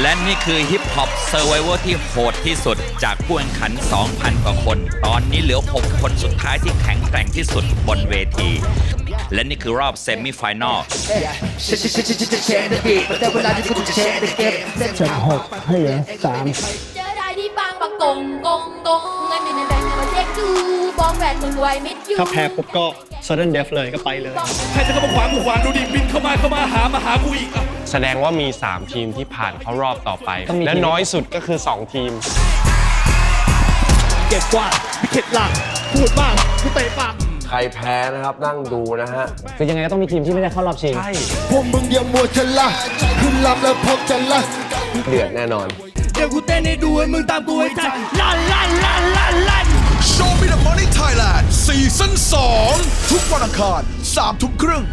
และนี่คือฮิปฮอปเซอร์ไวเวอร์ที่โหดที่สุดจากผู้แข่งขัน 2,000 กว่าคน ตอนนี้เหลือ 6 คนสุดท้ายที่แข็งแกร่งที่สุดบนเวที และนี่คือรอบเซมิไฟแนอลจากหกให้เหลือสามเจอได้ที่บางประกงกงกงเงินอยู่ในแบงค์มาเช็คดูบอกแฟนมึงไว้มิดยูถ้าแพ้ปุ๊บก็ sudden death เลยก็ไปเลย ใครจะเข้ามาขวางกูขวางดูดิบินเข้ามาเข้ามาหามาหากูอีกอะแสดงว่ามี 3 ทีมที่ผ่านเข้ารอบต่อไปและน้อยสุดก็คือ 2 ทีม เก็บกวาดเข็ดหลักพูดบ้างกูเตะปากใครแพ้นะครับนั่งดูนะฮะ คือยังไงก็ต้องมีทีมที่ไม่ได้เข้ารอบชิงใช่พวกมึงอย่ามัวจะละขึ้นลำแล้วพบจะละเดือดแน่นอน เดี๋ยวกูเต้นให้ดูให้มึงตามกูให้ทันลั่น ซั่น2 ทุกวันอังคาร3ทุ่มครึ่ง